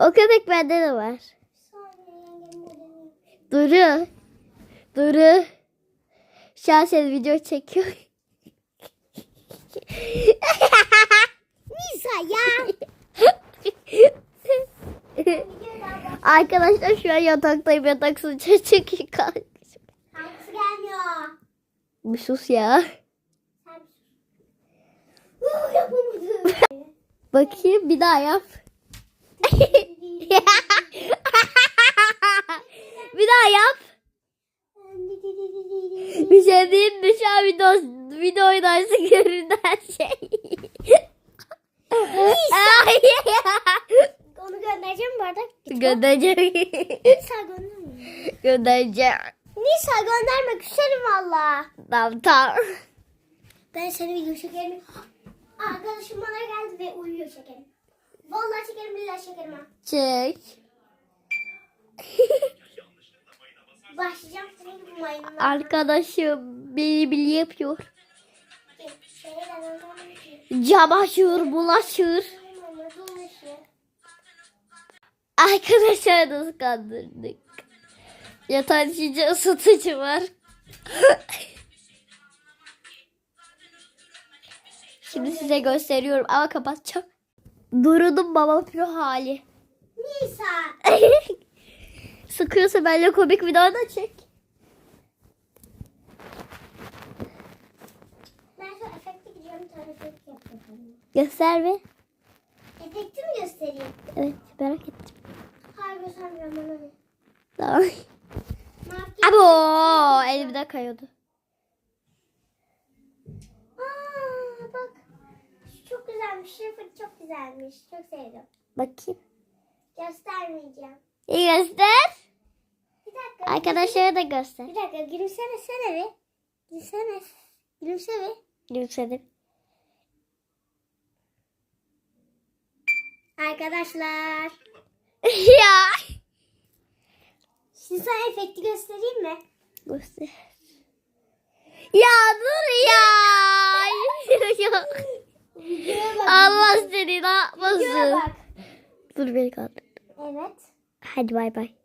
O köpek bende de var. Duru. Duru. Şu an seni video çekiyor. Nisa ya. Arkadaşlar şu an yataktayım. Yatak sıcağı çekiyor. Kankası gelmiyor. Bir sus ya. Sen. Bakayım bir daha yap. bir daha yap. Bir şey diyeyim mi? Şu an video, video oynarsın göründü her şey. Ay. Onu göndereceğim bu arada. Göndereceğim. Nisa gönderme. Göndereceğim. Nisa gönderme küserim valla. Tamam tamam. Ben seni video çekerim. Arkadaşım bana geldi ve uyuyor çekerim. Vallahi çekerim billahi çekerim ha. Çek. Başlayacağım senin mayınına. Arkadaşım bili yapıyor. Camaşır, bulaşır. Arkadaşlar nasıl kandırdık. Yatağın içince ısıtıcı var. Şimdi size gösteriyorum ama kapatacağım. Duru'nun baba pro hali. Nisa. Sıkıyorsa benimle komik video da çek. Ben şu efekte gidiyorum. Bir tane efekt yapıyorum. Göster mi? Efekti mi göstereyim? Evet merak ettim. Hayır göstermiyorum bana ne. Tamam. Abo elimden kayıyordu. Aa bak. Şu çok güzelmiş. Şırfık çok güzelmiş. Çok sevdim. Bakayım. Göstermeyeceğim. İyi göster. Bir dakika. Arkadaşlara da göster. Bir dakika gülümsene sene bir. Gülümsene. Gülümse bir. Gülümsedim. Arkadaşlar. ya. Şimdi sana efekti göstereyim mi? Göster. Ya dur. Ya. Videoya yapmasın. bak. Dur beni kaldır. Evet. Hadi bay bay.